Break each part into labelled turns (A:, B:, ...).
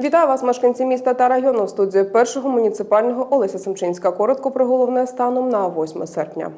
A: Вітаю вас, мешканці міста та району. В першого муніципального Олеся Семчинська. Коротко про головне станом на 8 серпня.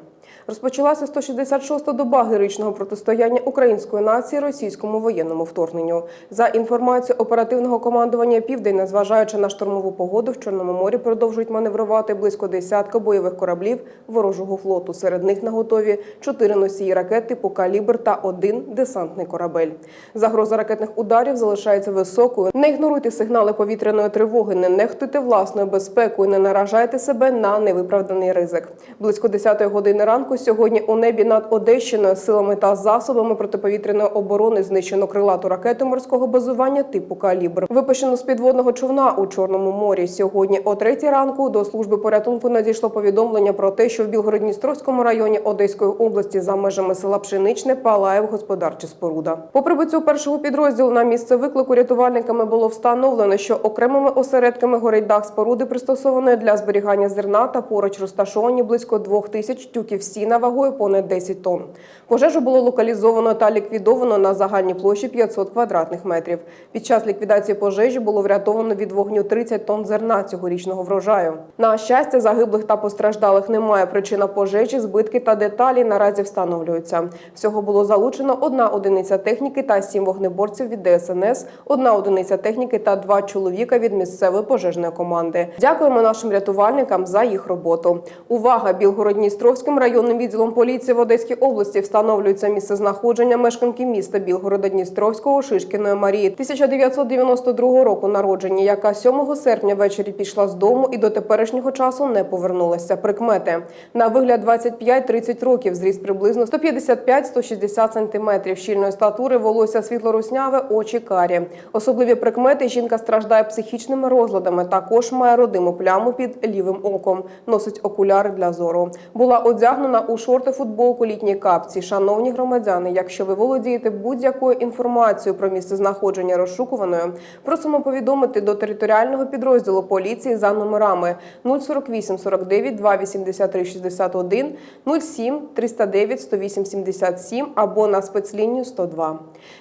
A: Розпочалася 166-та доба героїчного протистояння української нації російському воєнному вторгненню. За інформацією оперативного командування Південь, незважаючи на штормову погоду, в Чорному морі продовжують маневрувати близько десятка бойових кораблів ворожого флоту. Серед них на готові чотири носії ракет типу калібр та один десантний корабель. Загроза ракетних ударів залишається високою. Не ігноруйте сигнали повітряної тривоги, не нехтуйте власною безпекою, не наражайте себе на невиправданий ризик. Близько 10-ї години ранку сьогодні у небі над Одещиною силами та засобами протиповітряної оборони знищено крилату ракету морського базування типу калібр. Випущено з підводного човна у Чорному морі. Сьогодні о 3 ранку до служби порятунку надійшло повідомлення про те, що в Білгородністровському районі Одеської області за межами села Пшеничне палає господарча споруда. По прибуттю першого підрозділу на місце виклику рятувальниками було встановлено, що окремими осередками горить дах споруди, пристосованої для зберігання зерна та поруч розташовані близько двох тисяч тюків сіна вагою понад 10 тонн. Пожежу було локалізовано та ліквідовано на загальній площі 500 квадратних метрів. Під час ліквідації пожежі було врятовано від вогню 30 тонн зерна цьогорічного врожаю. На щастя, загиблих та постраждалих немає. Причина пожежі, збитки та деталі наразі встановлюються. Всього було залучено одна одиниця техніки та сім вогнеборців від ДСНС, одна одиниця техніки та два чоловіка від місцевої пожежної команди. Дякуємо нашим рятувальникам за їх роботу. Увага! Білгородністровським районним відділом поліції в Одеській області встановлюється місце знаходження мешканки міста Білгорода Дністровського Шишкіної Марії 1992 року народження, яка 7 серпня ввечері пішла з дому і до теперішнього часу не повернулася. Прикмети на вигляд 25-30 років, зріст приблизно 155-160 сантиметрів, щільної статури, волосся світло-русняве, очі карі. Особливі прикмети жінка страждає психічними розладами. Також має родиму пляму під лівим оком, носить окуляри для зору. Була одягнена у шорти, футболку, літні капці. Шановні громадяни, якщо ви володієте будь-якою інформацією про місце знаходження розшукуваної, просимо повідомити до територіального підрозділу поліції за номерами 048 49 283 61 07 309 108 77 або на спецлінію 102.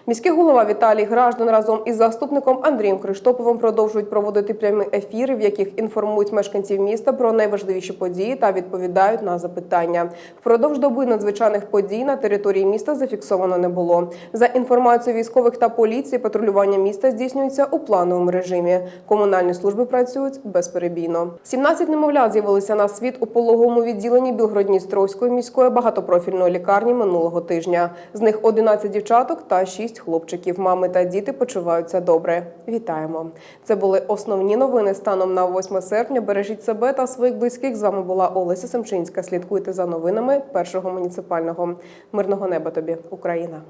A: Міський голова Віталій Граждан разом із заступником Андрієм Криштоповим продовжують проводити прямі ефіри, в яких інформують мешканців міста про найважливіші події та відповідають на запитання. Впродовж доби надзвичайних подій на території міста зафіксовано не було. За інформацією військових та поліції, патрулювання міста здійснюється у плановому режимі. Комунальні служби працюють безперебійно. 17 немовлят з'явилися на світ у пологовому відділенні Білгородністровської міської багатопрофільної лікарні минулого тижня. З них 11 дівчаток та 6 хлопчиків. Мами та діти почуваються добре. Вітаємо! Це були основні новини станом на 8 серпня. Бережіть себе та своїх близьких. З вами була Олеся Семчинська. Слідкуйте за новинами першого муніципального мирного неба. Тобі Україна.